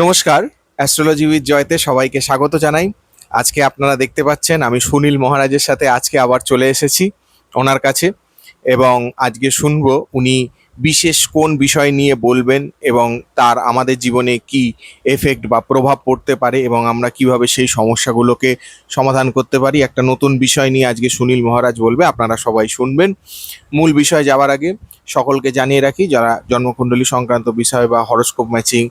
নমস্কার astrology with Jayate সবাইকে স্বাগত জানাই। আজকে আপনারা দেখতে পাচ্ছেন, আমি সুনীল মহারাজের সাথে আজকে আবার চলে এসেছি ওনার কাছে এবং আজকে শুনব উনি বিশেষ কোন বিষয় নিয়ে বলবেন এবং তার আমাদের জীবনে কি এফেক্ট বা প্রভাব পড়তে পারে এবং আমরা কীভাবে সেই সমস্যাগুলোকে সমাধান করতে পারি। একটা নতুন বিষয় নিয়ে আজকে সুনীল মহারাজ বলবে, আপনারা সবাই শুনবেন। মূল বিষয় যাওয়ার আগে সকলকে জানিয়ে রাখি, যারা জন্মকুণ্ডলী সংক্রান্ত বিষয় বা হরস্কোপ ম্যাচিং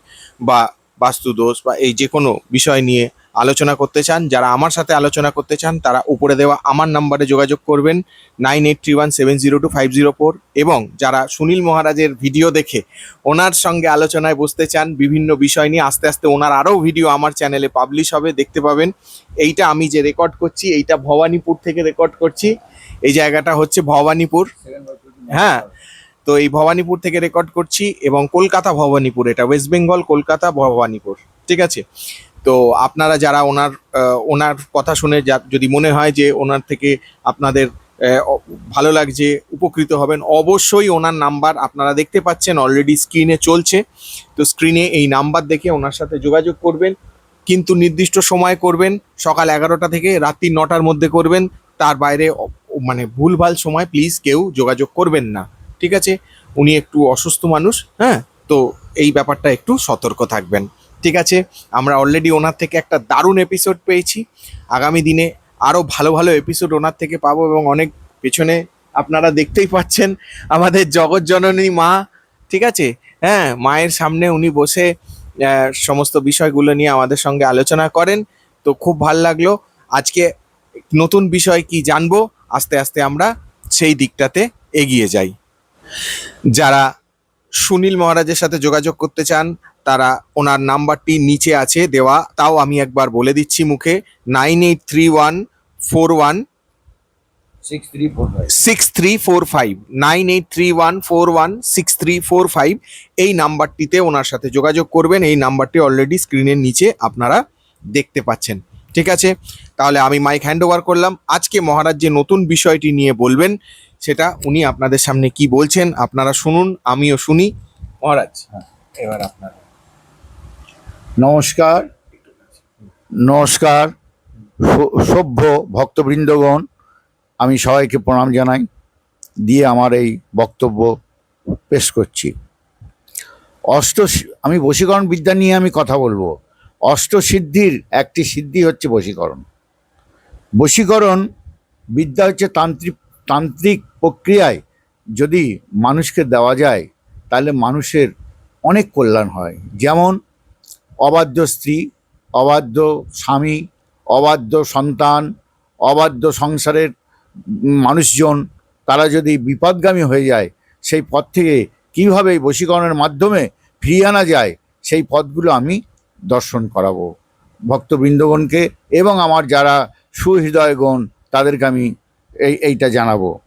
বা বাস্তুদোষ বা এই যে কোনো বিষয় নিয়ে আলোচনা করতে চান, যারা আমার সাথে আলোচনা করতে চান, তারা উপরে দেওয়া আমার নাম্বারে যোগাযোগ করবেন nine eight three one seven zero two five zero four এবং যারা সুনীল মহারাজের ভিডিও দেখে ওনার সঙ্গে আলোচনায় বসতে চান, বিভিন্ন বিষয় নিয়ে আস্তে আস্তে ওনার আরও ভিডিও আমার চ্যানেলে পাবলিশ হবে, দেখতে পাবেন। এইটা আমি যে রেকর্ড করছি, এইটা ভবানীপুর থেকে রেকর্ড করছি। এই জায়গাটা হচ্ছে ভবানীপুর। হ্যাঁ তো এই ভবানীপুর থেকে রেকর্ড করছি এবং কলকাতা ভবানীপুর, এটা ওয়েস্ট বেঙ্গল কলকাতা ভবানীপুর, ঠিক আছে? তো আপনারা যারা ওনার ওনার কথা শুনে যদি মনে হয় যে ওনার থেকে আপনাদের ভালো লাগছে, উপকৃত হবেন, অবশ্যই ওনার নাম্বার আপনারা দেখতে পাচ্ছেন অলরেডি স্ক্রিনে চলছে। তো স্ক্রিনে এই নাম্বার দেখে ওনার সাথে যোগাযোগ করবেন, কিন্তু নির্দিষ্ট সময় করবেন, সকাল এগারোটা থেকে রাত্রি নটার মধ্যে করবেন, তার বাইরে মানে ভুলভাল সময় প্লিজ কেউ যোগাযোগ করবেন না। ঠিক আছে? উনি একটু অসুস্থ মানুষ হ্যাঁ? তো এই ব্যাপারটা একটু সতর্ক থাকবেন। ঠিক আছে? আমরা অলরেডি ওনার থেকে একটা দারুণ এপিসোড পেয়েছি। আগামী দিনে আরও ভালো ভালো এপিসোড ওনার থেকে পাবো এবং অনেক পেছনে আপনারা দেখতেই পাচ্ছেন আমাদের জগৎজননী মা, ঠিক আছে? হ্যাঁ মায়ের সামনে উনি বসে সমস্ত বিষয়গুলো নিয়ে আমাদের সঙ্গে আলোচনা করেন। তো খুব ভালো লাগল। আজকে নতুন বিষয় কি জানব? আস্তে আস্তে আমরা সেই দিকটাতে এগিয়ে যাই। যারা সুনীল মহারাজের সাথে যোগাযোগ করতে চান তারা ওনার নাম্বারটি নিচে আছে দেওয়া। তাও আমি একবার বলে দিচ্ছি মুখে। Nine eight three one four one six three four five six three four five nine eight three one four one six three four five এই নাম্বারটিতে ওনার সাথে যোগাযোগ করবেন। এই নাম্বারটি অলরেডি স্ক্রিনের নিচে আপনারা দেখতে পাচ্ছেন। ঠিক আছে? তাহলে আমি মাইক হ্যান্ড ওভার করলাম। আজকে মহারাজ যে নতুন বিষয়টি নিয়ে বলবেন সেটা উনি আপনাদের সামনে কি বলছেন, আপনারা শুনুন, আমিও শুনি। মহারাজ। এবার আপনার। নমস্কার। নমস্কার। সভ্য ভক্তবৃন্দগণ, আমি সবাইকে প্রণাম জানাই, দিয়ে আমার এই বক্তব্য পেশ করছি। অষ্ট আমি বশীকরণ বিদ্যা নিয়ে আমি কথা বলব। অষ্টসিদ্ধির একটি সিদ্ধি হচ্ছে বশীকরণ। বশীকরণ বিদ্যা হচ্ছে তান্ত্রিক তান্ত্রিক প্রক্রিয়ায় যদি মানুষকে দেওয়া যায়, তাহলে মানুষের অনেক কল্যাণ হয়। যেমন, অবাধ্য স্ত্রী, অবাধ্য স্বামী, অবাধ্য সন্তান, অবাধ্য সংসারের মানুষজন, তারা যদি বিপদগামী হয়ে যায়, সেই পথ থেকে কীভাবে বশীকরণের মাধ্যমে ফিরিয়ে আনা যায়, সেই পথগুলো আমি দর্শন করাবো। ভক্তবৃন্দগণকে এবং আমার যারা সুহৃদয়গণ, তাদেরকে আমি এই, এইটা জানাব।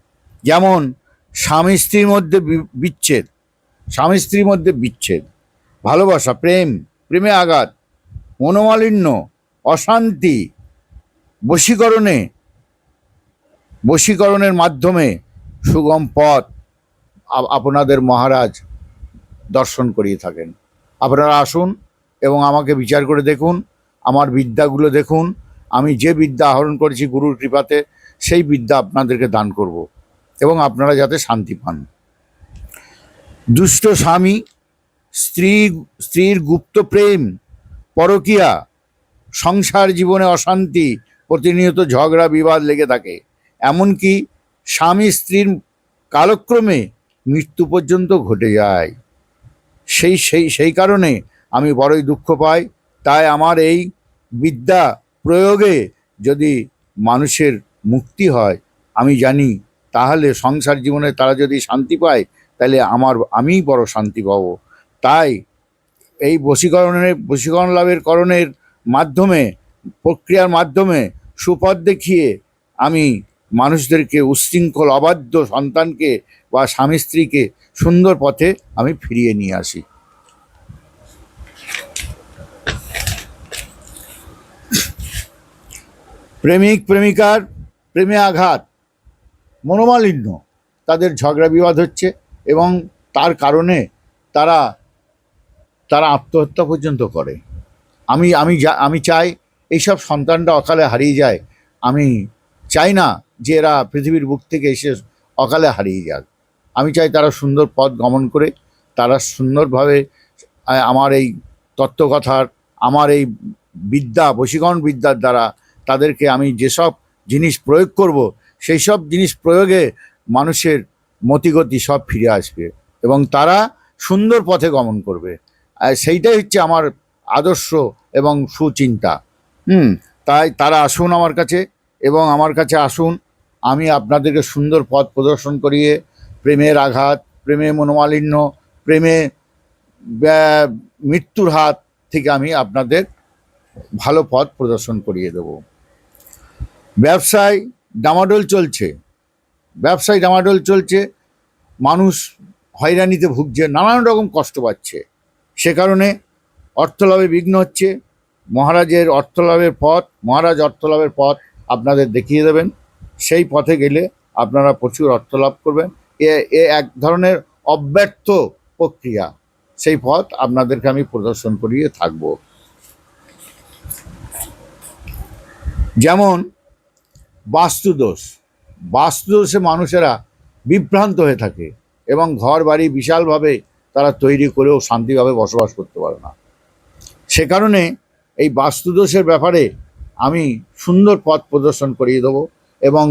যেমন, স্বামী স্ত্রীর মধ্যে বিচ্ছেদ। স্বামী স্ত্রীর মধ্যে বিচ্ছেদ। ভালোবাসা, প্রেম, প্রেমে আঘাত, মনোমালিন্য, অশান্তি, বশীকরণে, বশীকরণের মাধ্যমে সুগম পথ আপনাদের মহারাজ দর্শন করিয়ে থাকেন। আপনারা আসুন এবং আমাকে বিচার করে দেখুন, আমার বিদ্যাগুলো দেখুন। আমি যে বিদ্যা আহরণ করেছি গুরুর কৃপাতে সেই বিদ্যা আপনাদেরকে দান করব এবং আপনারা যাতে শান্তি পান। দুষ্ট স্বামী, স্ত্রী, স্ত্রীর গুপ্ত প্রেম, পরকিয়া, সংসার জীবনে অশান্তি, প্রতিনিয়ত ঝগড়া, বিবাদ লেগে থাকে। এমনকি স্বামী, স্ত্রীর কালক্রমে মৃত্যু পর্যন্ত ঘটে যায়। সেই সেই সেই কারণে আমি বড়ই দুঃখ পাই। তাই আমার এই বিদ্যা প্রয়োগে যদি মানুষের মুক্তি হয়, আমি জানি। তাহলে সংসার জীবনে তারা যদি শান্তি পায়, তাহলে আমার, আমিই বড় শান্তি পাবো। তাই এই বশীকরণের, বশীকরণ লাভের করণের মাধ্যমে, প্রক্রিয়ার মাধ্যমে সুপথ দেখিয়ে আমি মানুষদেরকে উচ্ছৃঙ্খল অবাধ্য সন্তানকে বা স্বামী স্ত্রীকে সুন্দর পথে আমি ফিরিয়ে নিয়ে আসি। প্রেমিক, প্রেমিকার প্রেমে আঘাত, মনোমালিন্য, তাদের ঝগড়া বিবাদ হচ্ছে এবং তার কারণে তারা তারা আত্মহত্যা পর্যন্ত করে। আমি আমি যা, আমি চাই এইসব সন্তানটা অকালে হারিয়ে যায়। আমি চাই না যে এরা পৃথিবীর বুক থেকে এসে অকালে হারিয়ে যাক। আমি চাই তারা সুন্দর পথ গমন করে, তারা সুন্দরভাবে আমার এই তত্ত্বকথার, আমার এই বিদ্যা, বশীকরণ বিদ্যার দ্বারা তাদেরকে আমি যেসব জিনিস প্রয়োগ করব, সেই সব জিনিস প্রয়োগে মানুষের মতিগতি সব ফিরে আসবে এবং তারা সুন্দর পথে গমন করবে। সেইটাই হচ্ছে আমার আদর্শ এবং সুচিন্তা। হুম, তাই তারা আসুন আমার কাছে এবং আমার কাছে আসুন, আমি আপনাদেরকে সুন্দর পথ প্রদর্শন করিয়ে প্রেমের আঘাত, প্রেমে মনোমালিন্য, প্রেমে মৃত্যুর হাত থেকে আমি আপনাদের ভালো পথ প্রদর্শন করিয়ে দেব। ব্যবসায় ডামাডোল চলছে। ব্যবসায় ডামাডোল চলছে, মানুষ হয়রানিতে ভুগছে, নানান রকম কষ্ট পাচ্ছে। সে কারণে অর্থলাভে বিঘ্ন হচ্ছে। মহারাজের অর্থলাভের পথ, মহারাজ অর্থলাভের পথ আপনাদের দেখিয়ে দেবেন। সেই পথে গেলে আপনারা প্রচুর অর্থ লাভ করবেন। এ এ এক ধরনের অব্যর্থ প্রক্রিয়া। সেই পথ আপনাদেরকে আমি প্রদর্শন করিয়ে থাকব। যেমন বাস্তুদোষ। বাস্তুদোষে মানুষেরা বিভ্রান্ত হয়ে থাকে এবং ঘর বাড়ি বিশালভাবে তারা তৈরি করেও শান্তিভাবে বসবাস করতে পারে না। সে কারণে এই বাস্তুদোষের ব্যাপারে আমি সুন্দর পথ প্রদর্শন করিয়ে দেবো এবং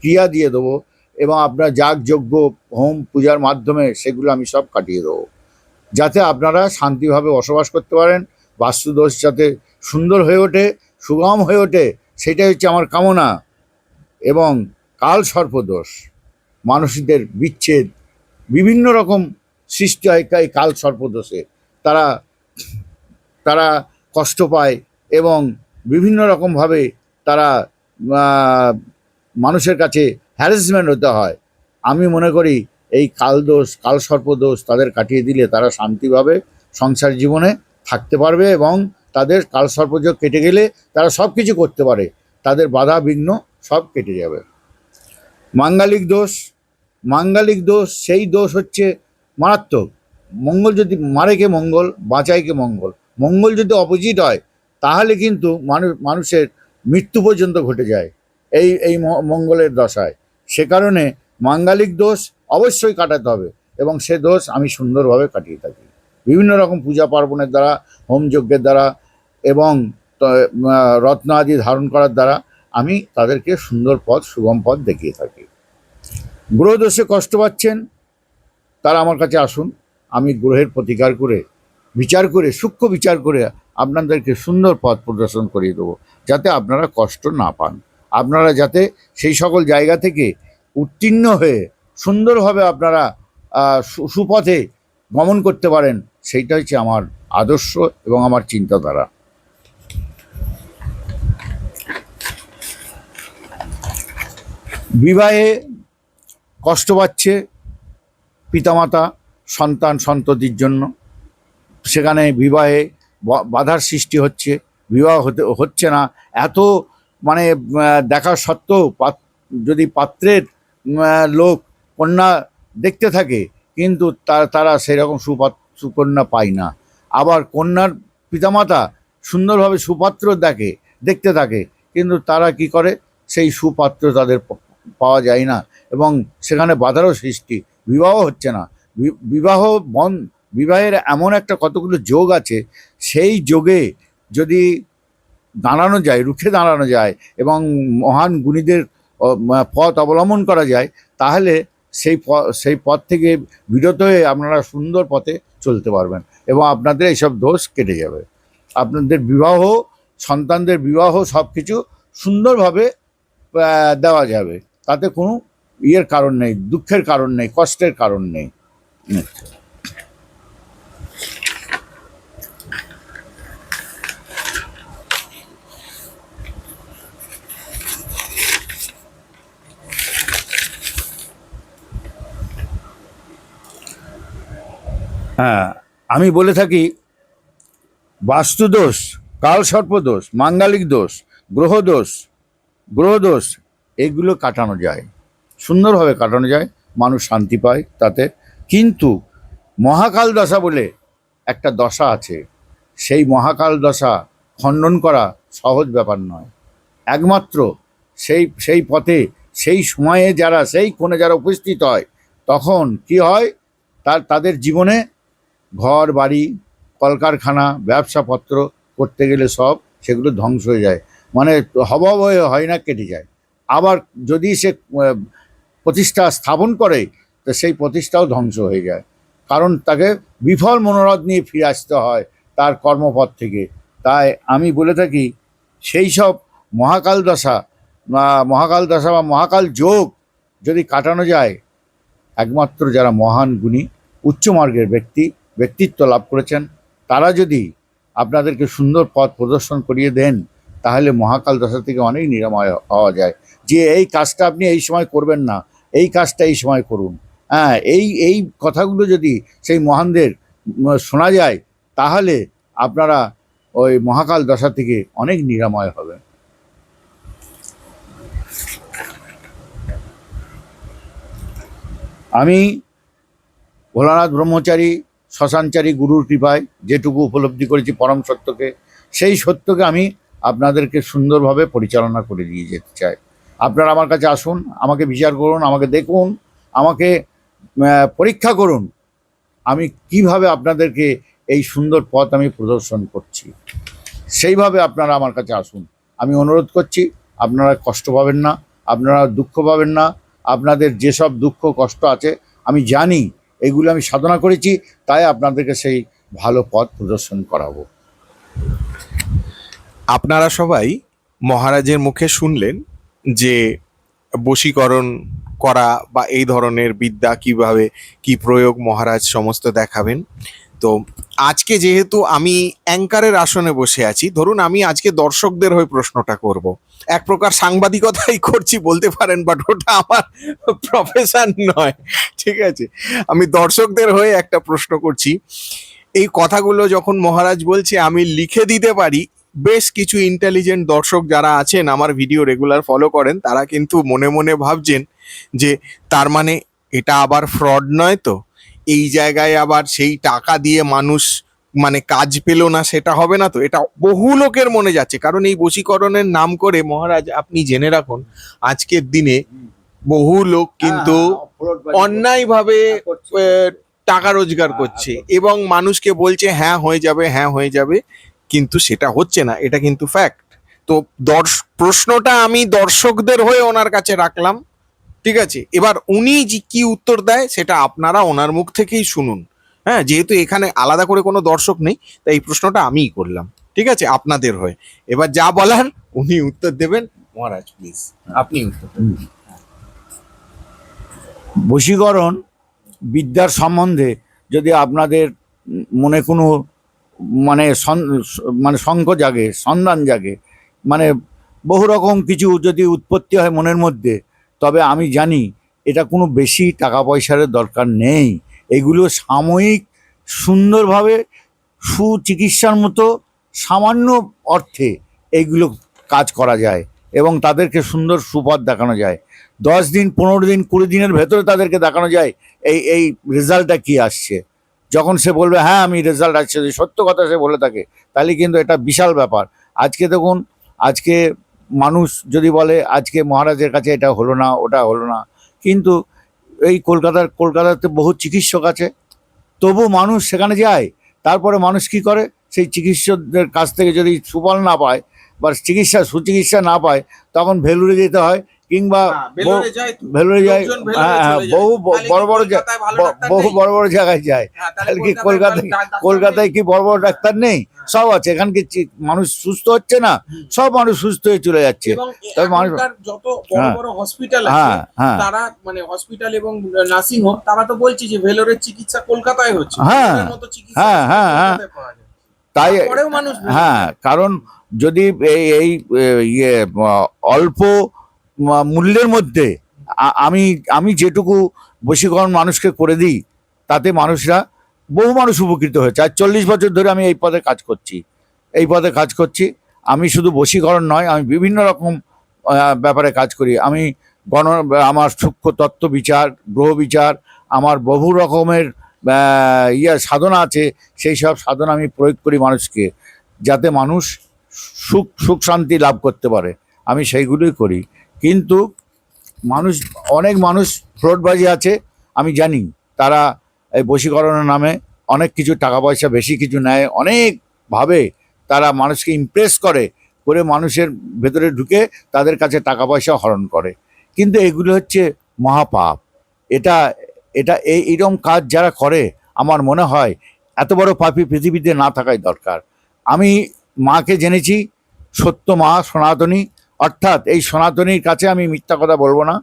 ক্রিয়া দিয়ে দেবো এবং আপনার যাগ যজ্ঞ হোম পূজার মাধ্যমে সেগুলো আমি সব কাটিয়ে দেবো। যাতে আপনারা শান্তিভাবে বসবাস করতে পারেন, বাস্তুদোষ যাতে সুন্দর হয়ে ওঠে, সুগম হয়ে ওঠে সেটাই হচ্ছে আমার কামনা এবং কাল সর্পদোষ, মানুষদের বিচ্ছেদ, বিভিন্ন রকম সৃষ্টি হয় এই কাল সর্পদোষে। তারা তারা কষ্ট পায় এবং বিভিন্ন রকমভাবে তারা মানুষের কাছে হ্যারাসমেন্ট হতে হয়। আমি মনে করি এই কালদোষ কাল সর্পদোষ তাদের কাটিয়ে দিলে তারা শান্তিভাবে সংসার জীবনে থাকতে পারবে এবং তাদের কাল সর্পযোগ কেটে গেলে তারা সব কিছু করতে পারে। তাদের বাধা, বিঘ্ন সব কেটে যাবে। মাঙ্গালিক দোষ মাঙ্গালিক দোষ, সেই দোষ হচ্ছে মারাত্মক। মঙ্গল যদি মারেকে মঙ্গল বাঁচাইকে মঙ্গল। মঙ্গল যদি অপোজিট হয়, তাহলে কিন্তু মানুষ মানুষের মৃত্যু পর্যন্ত ঘটে যায় এই এই মঙ্গলের দশায়। সে কারণে মাঙ্গালিক দোষ অবশ্যই কাটাতে হবে এবং সে দোষ আমি সুন্দরভাবে কাটিয়ে থাকি। বিভিন্ন রকম পূজা পার্বণের দ্বারা, হোম যজ্ঞের দ্বারা এবং রত্ন আদি ধারণ করার দ্বারা আমি তাদেরকে সুন্দর পথ, সুগম পথ দেখিয়ে থাকি। গ্রহদোষে কষ্ট পাচ্ছেন, তারা আমার কাছে আসুন। আমি গ্রহের প্রতিকার করে, বিচার করে, সূক্ষ্ম বিচার করে আপনাদেরকে সুন্দর পথ প্রদর্শন করিয়ে দেবো, যাতে আপনারা কষ্ট না পান। আপনারা যাতে সেই সকল জায়গা থেকে উত্তীর্ণ হয়ে সুন্দরভাবে আপনারা সুপথে গমন করতে পারেন, সেইটা হচ্ছে আমার আদর্শ এবং আমার চিন্তাধারা। বিবাহে কষ্ট পাচ্ছে পিতামাতা, সন্তান, সন্ততির জন্য। সেখানে বিবাহে বাধার সৃষ্টি হচ্ছে, বিবাহ হতে, হচ্ছে না। এত মানে দেখা সত্ত্বেও যদি পাত্রের লোক কন্যা দেখতে থাকে, কিন্তু তারা সেরকম সুপাত, সুকন্যা পায় না। আবার কন্যার পিতামাতা সুন্দরভাবে সুপাত্র দেখে, দেখতে থাকে, কিন্তু তারা কি করে? সেই সুপাত্র তাদের পাওয়া যায় না এবং সেখানে বাধারও সৃষ্টি, বিবাহ হচ্ছে না। বিবাহ বন, বিবাহের এমন একটা কতগুলো যোগ আছে, সেই যোগে যদি দাঁড়ানো যায়, রুখে দাঁড়ানো যায় এবং মহান গুণীদের পথ অবলম্বন করা যায়, তাহলে সেই সেই পথ থেকে বিরত হয়ে আপনারা সুন্দর পথে চলতে পারবেন এবং আপনাদের এইসব দোষ কেটে যাবে। আপনাদের বিবাহ, সন্তানদের বিবাহ সব কিছু সুন্দরভাবে দেওয়া যাবে। তাতে কোনো ইয়ের কারণ নেই, দুঃখের কারণ নেই, কষ্টের কারণ নেই। হ্যাঁ আমি বলে থাকি, বাস্তুদোষ কাল সর্পদোষ মাঙ্গালিক দোষ, গ্রহদোষ গ্রহদোষ এগুলো কাটানো যায়। সুন্দরভাবে কাটানো যায়, মানুষ শান্তি পায় তাতে। কিন্তু মহাকাল দশা বলে একটা দশা আছে। সেই মহাকাল দশা খণ্ডন করা সহজ ব্যাপার নয়। একমাত্র সেই সেই পথে, সেই সময়ে যারা, সেই কোণে যারা উপস্থিত হয়, তখন কি হয়? তার, তাদের জীবনে ঘর, বাড়ি, কলকারখানা, ব্যবসাপত্র করতে গেলে সব সেগুলো ধ্বংস হয়ে যায়। মানে হবাব হয়ে হয় না, কেটে যায়। আবার যদি সে প্রতিষ্ঠা স্থাপন করে, তো সেই প্রতিষ্ঠাও ধ্বংস হয়ে যায়। কারণ তাকে বিফল মনোরথ নিয়ে ফিরে আসতে হয় তার কর্মপথ থেকে। তাই আমি বলে থাকি, সেই সব মহাকাল দশা বা মহাকাল দশা বা মহাকাল যোগ যদি কাটানো যায়, একমাত্র যারা মহান গুণী উচ্চমার্গের ব্যক্তি, ব্যক্তিত্ব লাভ করেছেন, তারা যদি আপনাদেরকে সুন্দর পথ প্রদর্শন করিয়ে দেন তাহলে মহাকাল দশা থেকে অনেক নিরাময় হওয়া যায়। যে এই কাজটা আপনি এই সময় করবেন না, এই কাজটা এই সময় করুন। হ্যাঁ এই এই কথাগুলো যদি সেই মহানদের শোনা যায়, তাহলে আপনারা ওই মহাকাল দশা থেকে অনেক নিরাময় হবে আমি ভোলানাথ ব্রহ্মচারী, শ্মশানচারী গুরুর কৃপায় যেটুকু উপলব্ধি করেছি পরম সত্যকে, সেই সত্যকে আমি আপনাদেরকে সুন্দরভাবে পরিচালনা করে দিয়ে যেতে চাই। আপনারা আমার কাছে আসুন, আমাকে বিচার করুন, আমাকে দেখুন, আমাকে পরীক্ষা করুন। আমি কীভাবে আপনাদেরকে এই সুন্দর পথ আমি প্রদর্শন করছি। সেইভাবে আপনারা আমার কাছে আসুন। আমি অনুরোধ করছি, আপনারা কষ্ট পাবেন না, আপনারা দুঃখ পাবেন না, আপনাদের যেসব দুঃখ, কষ্ট আছে, আমি জানি, এগুলো আমি সাধনা করেছি, তাই আপনাদেরকে সেই ভালো পথ প্রদর্শন করাবো। আপনারা সবাই মহারাজের মুখে শুনলেন যে বশীকরণ করা বা এই ধরনের বিদ্যা কীভাবে কি প্রয়োগ মহারাজ সমস্ত দেখাবেন। তো আজকে যেহেতু আমি অ্যাঙ্কারের আসনে বসে আছি, ধরুন আমি আজকে দর্শকদের হয়ে প্রশ্নটা করব। এক প্রকার সাংবাদিকতাই করছি, বলতে পারেন বাট ওটা আমার প্রফেশন নয়, ঠিক আছে? আমি দর্শকদের হয়ে একটা প্রশ্ন করছি। এই কথাগুলো যখন মহারাজ বলছে, আমি লিখে দিতে পারি বেশ কিছু ইন্টেলিজেন্ট দর্শক যারা আছেন আমার ভিডিও রেগুলার ফলো করেন তারা কিন্তু মনে মনে ভাবছেন যে তার মানে এটা আবার ফ্রড নয় তো? এই জায়গায় আবার সেই টাকা দিয়ে মানুষ মানে কাজ পেল না সেটা হবে না তো? এটা বহু লোকের মনে যাচ্ছে। কারণ এই বশীকরণের নাম করে মহারাজ আপনি জেনে রাখুন আজকের দিনে বহু লোক কিন্তু অন্যায়ভাবে আহ, টাকা রোজগার করছে। এবং মানুষকে বলছে হ্যাঁ হয়ে যাবে হ্যাঁ হয়ে যাবে। কিন্তু সেটা হচ্ছে না, এটা কিন্তু ফ্যাক্ট তো দর্শ, প্রশ্নটা আমি দর্শকদের হয়ে ওনার কাছে রাখলাম, ঠিক আছে? এবার উনি যে কি উত্তর দেয় সেটা আপনারা ওনার মুখ থেকেই শুনুন। হ্যাঁ যেহেতু এখানে আলাদা করে কোনো দর্শক নেই, তাই এই প্রশ্নটা আমিই করলাম, ঠিক আছে? আপনাদের হয়ে। এবার যা বলার উনি উত্তর দেবেন। মহারাজ প্লিজ আপনি উত্তর। বশীকরণ বিদ্যার সম্বন্ধে যদি আপনাদের মনে কোনো মানে মানে শঙ্খ জাগে, সন্ধান জাগে মানে বহু রকম কিছু যদি উৎপত্তি হয় মনের মধ্যে, তবে আমি জানি এটা কোনো বেশি টাকা পয়সার দরকার নেই। এগুলো সাময়িক, সুন্দরভাবে সুচিকিৎসার মতো সামান্য অর্থে এইগুলো কাজ করা যায় এবং তাদেরকে সুন্দর সুপথ দেখানো যায়। দশ দিন, পনেরো দিন, কুড়ি দিনের ভেতরে তাদেরকে দেখানো যায়, এই এই রেজাল্টটা কি আসছে। যখন সে বলবে হ্যাঁ আমি রেজাল্ট আসছে, যদি সত্য কথা সে বলে থাকে, তাহলে কিন্তু এটা বিশাল ব্যাপার। আজকে দেখুন, আজকে মানুষ যদি বলে, আজকে মহারাজের কাছে এটা হলো না, ওটা হলো না। কিন্তু এই কলকাতার, কলকাতাতে বহু চিকিৎসক আছে, তবু মানুষ সেখানে যায়, তারপরে মানুষ কি করে? সেই চিকিৎসকদের কাছ থেকে যদি সুফল না পায় বা চিকিৎসা, সুচিকিৎসা না পায়, তখন ভেলুরে যেতে হয় কিংবা হ্যাঁ, ভেলোরে যায় হ্যাঁ হ্যাঁ বহু বড় বড় বহু বড় বড় জায়গায় যায়। তাহলে কি কলকাতায় কলকাতায় কি বড় বড় ডাক্তার নেই? সব আছে এখান কি মানুষ সুস্থ হচ্ছে না? সব মানুষ সুস্থ হয়ে চলে যাচ্ছে। তবে মানুষ- যত বড়। বড় হসপিটাল আছে তারা মানে হসপিটাল এবং নার্সিং হোম তারা তো বলছে যে ভেলোরের চিকিৎসা কলকাতায় হচ্ছে। হ্যাঁ। হ্যাঁ, হ্যাঁ, হ্যাঁ। তাই মানুষ হ্যাঁ কারণ যদি এই এই ইয়ে অল্প মূল্যের মধ্যে আমি আমি যেটুকু বশীকরণ মানুষকে করে দিই, তাতে মানুষরা, বহু মানুষ উপকৃত হয়েছে। আর চল্লিশ বছর ধরে আমি এই পদে কাজ করছি। এই পদে কাজ করছি। আমি শুধু বশীকরণ নয়, আমি বিভিন্ন রকম ব্যাপারে কাজ করি। আমি গণ, আমার সূক্ষ্ম তত্ত্ব বিচার, গ্রহ বিচার, আমার বহু রকমের ইয়ে সাধনা আছে। সেই সব সাধনা আমি প্রয়োগ করি মানুষকে, যাতে মানুষ সুখ সুখ শান্তি লাভ করতে পারে। আমি সেইগুলোই করি। কিন্তু মানুষ, অনেক মানুষ ফ্রডবাজি আছে, আমি জানি। তারা এই বশীকরণের নামে অনেক কিছু টাকা পয়সা বেশি কিছু নেয় অনেকভাবে তারা মানুষকে ইমপ্রেস করে করে মানুষের ভেতরে ঢুকে তাদের কাছে টাকা পয়সা হরণ করে। কিন্তু এগুলো হচ্ছে মহাপাপ। এটা এটা এই এরকম কাজ যারা করে, আমার মনে হয় এত বড় পাপি পৃথিবীতে না থাকাই দরকার। আমি মাকে জেনেছি, সত্য মা সনাতনী অর্থাৎ এই সনাতনীর কাছে আমি মিথ্যা কথা বলব না।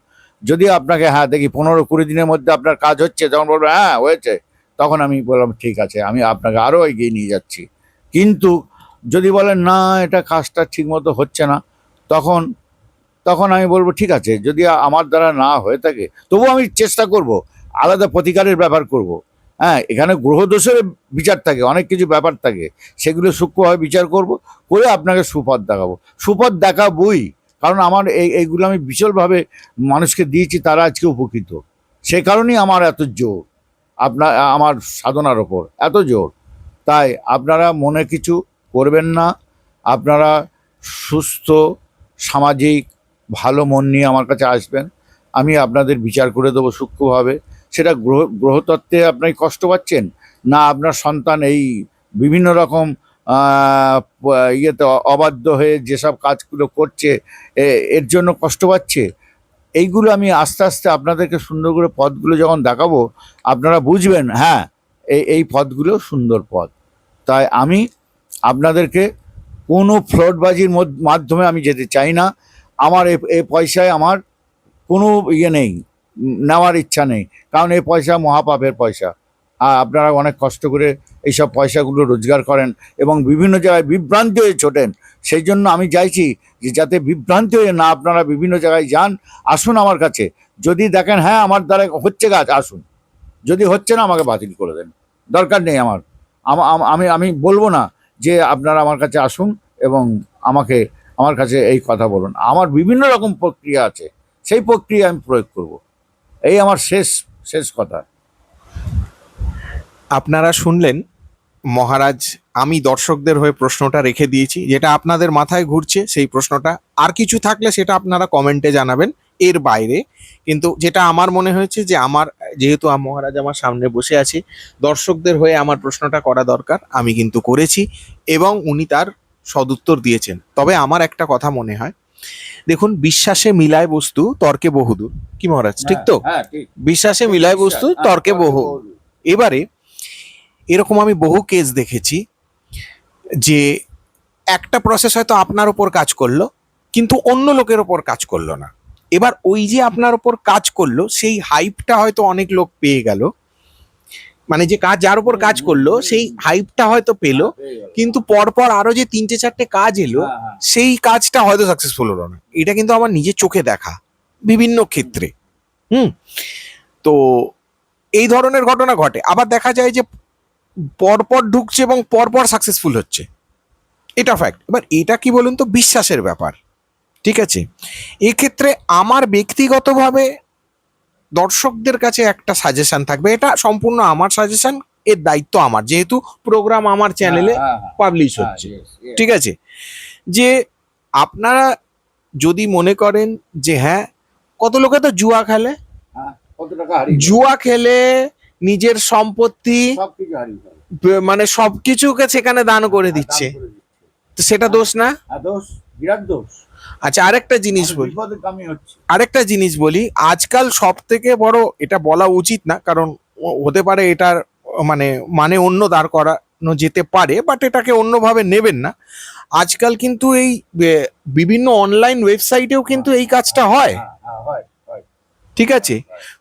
যদি আপনাকে হ্যাঁ দেখি পনেরো কুড়ি দিনের মধ্যে আপনার কাজ হচ্ছে, তখন বলব হ্যাঁ হয়েছে। তখন আমি বললাম, ঠিক আছে, আমি আপনাকে আরও এগিয়ে নিয়ে যাচ্ছি। কিন্তু যদি বলেন, না, এটা কাজটা ঠিকমতো হচ্ছে না, তখন তখন আমি বলব, ঠিক আছে, যদি আমার দ্বারা না হয়ে থাকে, তবুও আমি চেষ্টা করব, আলাদা প্রতিকারের ব্যাপার করব। হ্যাঁ এখানে গ্রহদোষের বিচার থাকে, অনেক কিছু ব্যাপার থাকে। সেগুলো সূক্ষ্মভাবে বিচার করব, করে আপনাকে সুপথ দেখাবো। সুপথ দেখাবই, কারণ আমার এই, এইগুলো আমি বিশালভাবে মানুষকে দিয়েছি, তারা আজকে উপকৃত। সে কারণেই আমার এত জোর, আপনার, আমার সাধনার ওপর, এত জোর। তাই আপনারা মনে কিছু করবেন না, আপনারা সুস্থ, সামাজিক, ভালো মন নিয়ে আমার কাছে আসবেন। আমি আপনাদের বিচার করে দেবো সূক্ষ্মভাবে। সেটা গ্রহ, গ্রহতত্ত্বে আপনি কষ্ট পাচ্ছেন? না আপনার সন্তান এই বিভিন্ন রকম ইয়েতে অবাধ্য হয়ে যেসব কাজগুলো করছে এর জন্য কষ্ট পাচ্ছে? এইগুলো আমি আস্তে আস্তে আপনাদেরকে সুন্দর করে পথগুলো যখন দেখাবো, আপনারা বুঝবেন হ্যাঁ এই এই পথগুলো সুন্দর পথ তাই আমি আপনাদেরকে কোনো ফ্রডবাজির মধ্য- মাধ্যমে আমি যেতে চাই না। আমার এ পয়সায় আমার কোনো ইয়ে নেই। নেওয়ার ইচ্ছা নেই। কারণ এই পয়সা মহাপাপের পয়সা। আর আপনারা অনেক কষ্ট করে এইসব পয়সাগুলো রোজগার করেন এবং বিভিন্ন জায়গায় বিভ্রান্তি হয়ে ছোটেন। সেই জন্য আমি চাইছি যে যাতে বিভ্রান্তি হয়ে না আপনারা বিভিন্ন জায়গায় যান, আসুন আমার কাছে। যদি দেখেন হ্যাঁ আমার দ্বারা হচ্ছে গাছ আসুন। যদি হচ্ছে না, আমাকে বাতিল করে দেন। দরকার নেই আমার। আমি আমি বলব না যে আপনারা আমার কাছে আসুন এবং আমাকে, আমার কাছে এই কথা বলুন। আমার বিভিন্ন রকম প্রক্রিয়া আছে। সেই প্রক্রিয়া আমি প্রয়োগ করব। এই আমার শেষ শেষ কথা। আপনারা শুনলেন, মহারাজ, আমি দর্শকদের হয়ে প্রশ্নটা রেখে দিয়েছি, যেটা আপনাদের মাথায় ঘুরছে, সেই প্রশ্নটা। আর কিছু থাকলে সেটা আপনারা কমেন্টে জানাবেন এর বাইরে। কিন্তু যেটা আমার মনে হয়েছে যে আমার, যেহেতু মহারাজ আমার সামনে বসে আছে, দর্শকদের হয়ে আমার প্রশ্নটা করা দরকার, আমি কিন্তু করেছি, এবং উনি তার সদুত্তর দিয়েছেন। তবে আমার একটা কথা মনে হয় দেখুন বিশ্বাসে মিলায় বস্তু তর্কে বহুদূর। কি মহারাজ? ঠিক তো? হ্যাঁ বিশ্বাসে মিলায় বস্তু তর্কে বহু। এবারে এরকম আমি বহু কেস দেখেছি যে একটা প্রসেস হয়তো আপনার ওপর কাজ করল কিন্তু অন্য লোকের ওপর কাজ করল না। এবার ওই যে আপনার ওপর কাজ করল সেই হাইপটা হয়তো অনেক লোক পেয়ে গেল। মানে যে কাজ যার উপর কাজ করল সেই হাইপটা হয়তো পেল কিন্তু পরপর আরও যে তিনটে চারটে কাজ এলো সেই কাজটা হয়তো সাকসেসফুল হলো না। এটা কিন্তু আমার নিজের চোখে দেখা বিভিন্ন ক্ষেত্রে। হুম? তো এই ধরনের ঘটনা ঘটে। আবার দেখা যায় যে পরপর ঢুকছে এবং পরপর সাকসেসফুল হচ্ছে। এটা ফ্যাক্ট এবার এটা কি বলুন তো? বিশ্বাসের ব্যাপার। ঠিক আছে? এক্ষেত্রে আমার ব্যক্তিগতভাবে দর্শকদের কাছে একটা সাজেশন থাকবে। এটা সম্পূর্ণ আমার সাজেশন এর দায়িত্ব আমার। যেহেতু প্রোগ্রাম আমার চ্যানেলে হ্যাঁ, পাবলিশ হচ্ছে। ঠিক আছে? যে আপনারা যদি মনে করেন যে হ্যাঁ কত লোকে তো জুয়া খেলে? জুয়া খেলে নিজের সম্পত্তি মানে সবকিছুকে সেখানে দান করে দিচ্ছে। সেটা দোষ না? দোষ বিরাট দোষ। আচ্ছা আরেকটা জিনিস বলি। আরেকটা জিনিস বলি আজকাল সব থেকে বড় এটা বলা উচিত না কারণ হতে পারে এটার মানে মানে অন্য দাঁড় করানো যেতে পারে বাট এটাকে অন্যভাবে নেবেন না। আজকাল কিন্তু এই বিভিন্ন অনলাইন ওয়েবসাইটেও কিন্তু এই কাজটা হয় হ্যাঁ, হ্যাঁ, হয়, হয়। ঠিক আছে?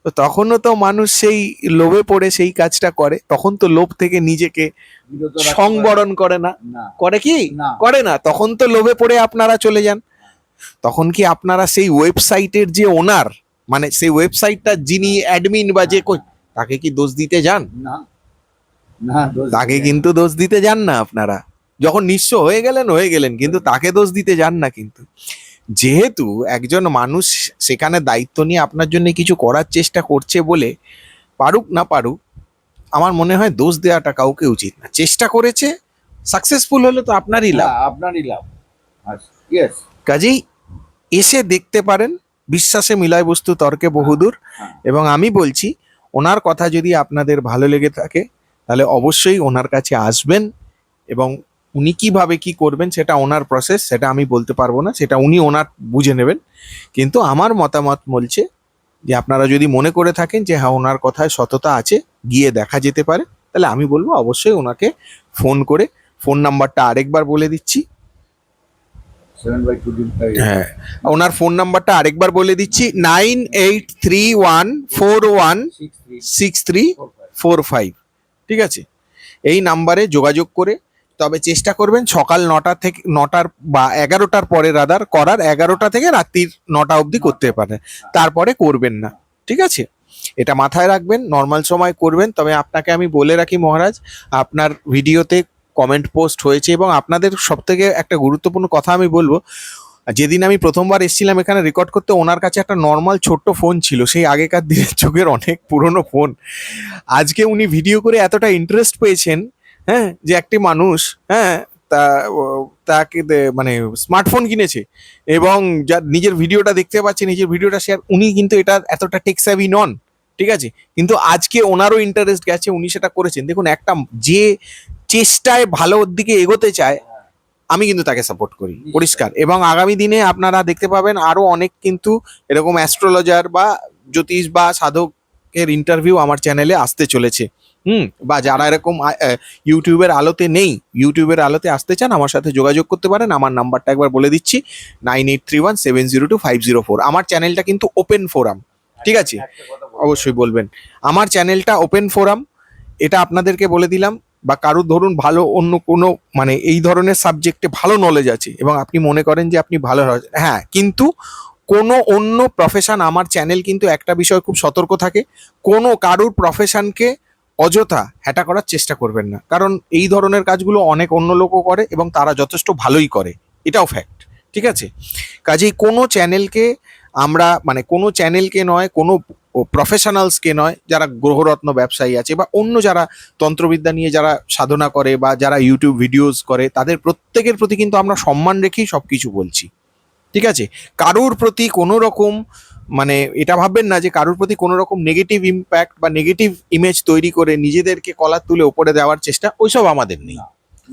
তো তখনও তো মানুষ সেই লোভে পড়ে সেই কাজটা করে তখন তো লোভ থেকে নিজেকে সংবরণ করে না। করে কি? করে না তখন তো লোভে পড়ে আপনারা চলে যান। তখন কি আপনারা সেই ওয়েবসাইটের যে ওনার মানে সেই ওয়েবসাইটটা যিনি অ্যাডমিন বা যে তাকে কি দোষ দিতে যান? তাকে কিন্তু দোষ দিতে যান না আপনারা। যখন নিঃস্ব হয়ে গেলেন হয়ে গেলেন কিন্তু তাকে দোষ দিতে যান না কিন্তু। যেহেতু একজন মানুষ সেখানে দায়িত্ব নিয়ে আপনার জন্য কিছু করার চেষ্টা করছে বলে পারুক না পারুক আমার মনে হয় দোষ দেওয়াটা কাউকে উচিত না। চেষ্টা করেছে সাকসেসফুল হলে তো আপনারই লাভ। হ্যাঁ, আপনারই লাভ। ইয়েস কাজেই এসে দেখতে পারেন বিশ্বাসে মিলায় বস্তু তর্কে বহুদূর। হ্যাঁ। এবং আমি বলছি ওনার কথা যদি আপনাদের ভালো লেগে থাকে তাহলে অবশ্যই ওনার কাছে আসবেন এবং উনি কীভাবে কি করবেন সেটা ওনার প্রসেস সেটা আমি বলতে পারব না সেটা উনি ওনার বুঝে নেবেন। কিন্তু আমার মতামত বলছে যে আপনারা যদি মনে করে থাকেন যে হ্যাঁ ওনার কথায় সততা আছে গিয়ে দেখা যেতে পারে তাহলে আমি বলব অবশ্যই ওনাকে ফোন করে ফোন নাম্বারটা আরেকবার বলে দিচ্ছি। হ্যাঁ ওনার ফোন নাম্বারটা আরেকবার বলে দিচ্ছি nine eight three one four one six three four five ঠিক আছে? এই নাম্বারে যোগাযোগ করে, তবে চেষ্টা করবেন সকাল নটা থেকে, নটার বা এগারোটার পরে রাদার করার, এগারোটা থেকে রাত্রির নটা অবধি করতে পারেন। তারপরে করবেন না। ঠিক আছে? এটা মাথায় রাখবেন নর্মাল সময় করবেন। তবে আপনাকে আমি বলে রাখি মহারাজ, আপনার ভিডিওতে কমেন্ট পোস্ট হয়েছে এবং আপনাদের সব থেকে একটা গুরুত্বপূর্ণ কথা আমি বলব, যেদিন আমি প্রথমবার এসেছিলাম এখানে রেকর্ড করতে, ওনার কাছে একটা নর্মাল ছোট্ট ফোন ছিল, সেই আগেকার দিনের যুগের অনেক পুরনো ফোন আজকে উনি ভিডিও করে এতটা ইন্টারেস্ট পেয়েছেন হ্যাঁ যে একটি মানুষ হ্যাঁ তা তাকে মানে স্মার্টফোন কিনেছে এবং যার নিজের ভিডিওটা দেখতে পাচ্ছে, নিজের ভিডিওটা শেয়ার উনি কিন্তু এটা এতটা টেক্সাভি নন, ঠিক আছে? কিন্তু আজকে ওনারও ইন্টারেস্ট গেছে, উনি সেটা করেছেন। দেখুন, একটা যে চেষ্টায় ভালোর দিকে এগোতে চায় আমি কিন্তু তাকে সাপোর্ট করি। পরিষ্কার। এবং আগামী দিনে আপনারা দেখতে পাবেন আরও অনেক কিন্তু এরকম অ্যাস্ট্রোলজার বা জ্যোতিষ বা সাধকের ইন্টারভিউ আমার চ্যানেলে আসতে চলেছে। হুম? বা যারা এরকম ইউটিউবের আলোতে নেই ইউটিউবের আলোতে আসতে চান আমার সাথে যোগাযোগ করতে পারেন। আমার নাম্বারটা একবার বলে দিচ্ছি nine eight three one seven zero two five zero four. আমার চ্যানেলটা কিন্তু ওপেন ফোরাম ঠিক আছে? অবশ্যই বলবেন। আমার চ্যানেলটা ওপেন ফোরাম এটা আপনাদেরকে বলে দিলাম বা কারুর ধরুন ভালো অন্য কোনো মানে এই ধরনের সাবজেক্টে ভালো নলেজ আছে এবং আপনি মনে করেন যে আপনি ভালো হয়- কিন্তু কোনো অন্য প্রফেশন আমার চ্যানেল কিন্তু একটা বিষয় খুব সতর্ক থাকে, কোনো কারুর প্রফেশনকে অযথা হ্যাটা করার চেষ্টা করবেন না। কারণ এই ধরনের কাজগুলো অনেক অন্য লোকও করে এবং তারা যথেষ্ট ভালোই করে। এটাও ফ্যাক্ট ঠিক আছে? কাজেই কোনো চ্যানেলকে আমরা মানে কোনো চ্যানেলকে নয়, কোনো প্রফেশনালসকে নয় যারা গ্রহরত্ন ব্যবসায়ী আছে বা অন্য যারা তন্ত্রবিদ্যা নিয়ে যারা সাধনা করে বা যারা ইউটিউব ভিডিওস করে তাদের প্রত্যেকের প্রতি কিন্তু আমরা সম্মান রেখেই সব কিছু বলছি। ঠিক আছে? কারুর প্রতি কোনো রকম মানে এটা ভাববেন না যে কারুর প্রতি কোনো রকম নেগেটিভ ইম্প্যাক্ট বা নেগেটিভ ইমেজ তৈরি করে নিজেদেরকে কলার তুলে ওপরে দেওয়ার চেষ্টা ওইসব আমাদের নেই।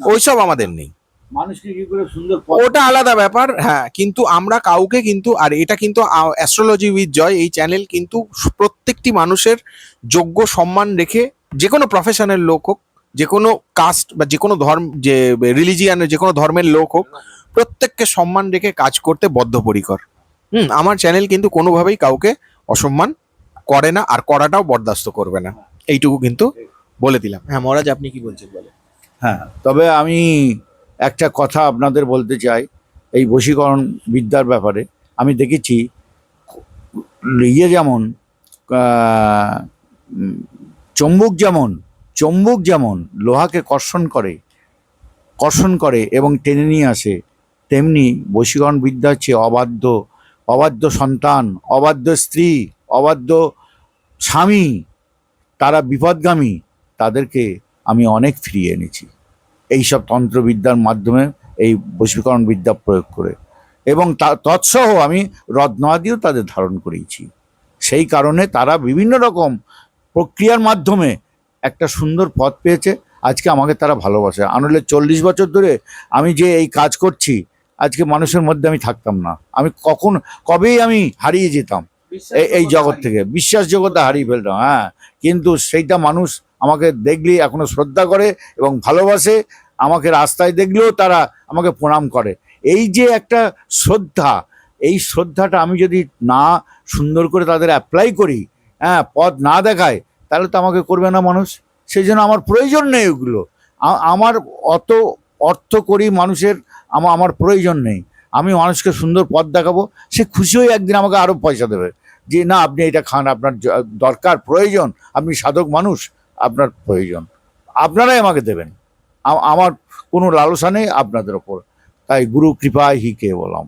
ওইসব আমাদের নেই। মানুষকে কি করে সুন্দর ওটা আলাদা ব্যাপার হ্যাঁ কিন্তু আমরা কাউকে কিন্তু আর এটা কিন্তু অ্যাস্ট্রোলজি উইথ জয় এই চ্যানেল কিন্তু প্রত্যেকটি মানুষের যোগ্য সম্মান রেখে যে কোনো প্রফেশনের লোক হোক যে কোনো কাস্ট বা যে কোনো ধর্ম যে রিলিজিয়ানের যে কোনো ধর্মের লোক হোক প্রত্যেককে সম্মান রেখে কাজ করতে বদ্ধপরিকর। হুম আমার চ্যানেল কিন্তু কোনোভাবেই কাউকে অসম্মান করে না আর করাটাও বরদাস্ত করবে না। এইটুকু কিন্তু বলে দিলাম। হ্যাঁ মহারাজ আপনি কি বলছেন বলে হ্যাঁ তবে আমি একটা কথা আপনাদের বলতে চাই, এই বশীকরণ বিদ্যার ব্যাপারে। আমি দেখেছি ইয়ে যেমন চম্বুক যেমন চম্বুক যেমন লোহাকে কর্ষণ করে কর্ষণ করে এবং টেনে নিয়ে আসে, তেমনি বশীকরণ বিদ্যা হচ্ছে অবাধ্য অবাধ্য সন্তান, অবাধ্য স্ত্রী, অবাধ্য স্বামী, তারা বিপদগামী, তাদেরকে আমি অনেক ফিরিয়ে এনেছি। এইসব তন্ত্রবিদ্যার মাধ্যমে এই বশীকরণ বিদ্যা প্রয়োগ করে। এবং তা তৎসহ আমি রত্নাদিও তাদের ধারণ করিয়েছি সেই কারণে তারা বিভিন্ন রকম প্রক্রিয়ার মাধ্যমে একটা সুন্দর পথ পেয়েছে। আজকে আমাকে তারা ভালোবাসে। আনলে চল্লিশ বছর ধরে আমি যে এই কাজ করছি আজকে মানুষের মধ্যে আমি থাকতাম না। আমি কখন কবেই আমি হারিয়ে যেতাম? এই এই জগৎ থেকে। বিশ্বাস জগতে হারিয়ে ফেলতাম হ্যাঁ। কিন্তু সেইটা মানুষ আমাকে দেখলেই এখনও শ্রদ্ধা করে এবং ভালোবাসে, আমাকে রাস্তায় দেখলেও তারা আমাকে প্রণাম করে। এই যে একটা শ্রদ্ধা, এই শ্রদ্ধাটা আমি যদি না সুন্দর করে তাদের অ্যাপ্লাই করি হ্যাঁ পথ না দেখায়, তাহলে তো আমাকে করবে না মানুষ। সেই জন্য আমার প্রয়োজন নেই ওগুলো আমার অত অর্থ করি মানুষের আমার আমার প্রয়োজন নেই। আমি মানুষকে সুন্দর পথ দেখাবো, সে খুশি হয়ে একদিন আমাকে আরও পয়সা দেবে। যে না, আপনি এটা খান, আপনার দরকার, প্রয়োজন, আপনি সাধক মানুষ আপনার প্রয়োজন। আপনারাই আমাকে দেবেন। আমার কোনো লালসা নেই আপনাদের ওপর। তাই গুরু কৃপায় হি কে বললাম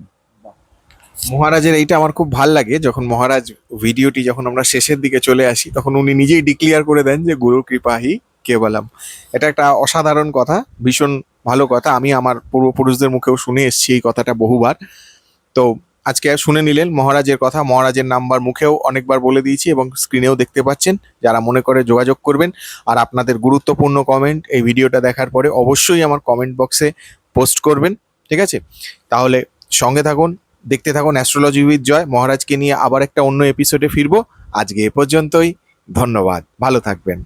মহারাজের এইটা আমার খুব ভালো লাগে, যখন মহারাজ ভিডিওটি যখন আমরা শেষের দিকে চলে আসি, তখন উনি নিজেই ডিক্লিয়ার করে দেন যে গুরু কৃপাহি কেবলম এটা একটা অসাধারণ কথা, ভীষণ ভালো কথা। আমি আমার পূর্বপুরুষদের মুখেও শুনে এসেছি এই কথাটা বহুবার। তো আজকে শুনে নিলেন মহারাজের কথা, মহারাজের নাম্বার মুখেও অনেকবার বলে দিয়েছি এবং স্ক্রিনেও দেখতে পাচ্ছেন। যারা মনে করে যোগাযোগ করবেন আর আপনাদের গুরুত্বপূর্ণ কমেন্ট এই ভিডিওটা দেখার পরে অবশ্যই আমার কমেন্ট বক্সে পোস্ট করবেন, ঠিক আছে? তাহলে সঙ্গে থাকুন, দেখতে থাকুন অ্যাস্ট্রোলজি উইথ জয় মহারাজকে নিয়ে আবার একটা অন্য এপিসোডে ফিরবো। আজকে এ পর্যন্তই, ধন্যবাদ। ভালো থাকবেন।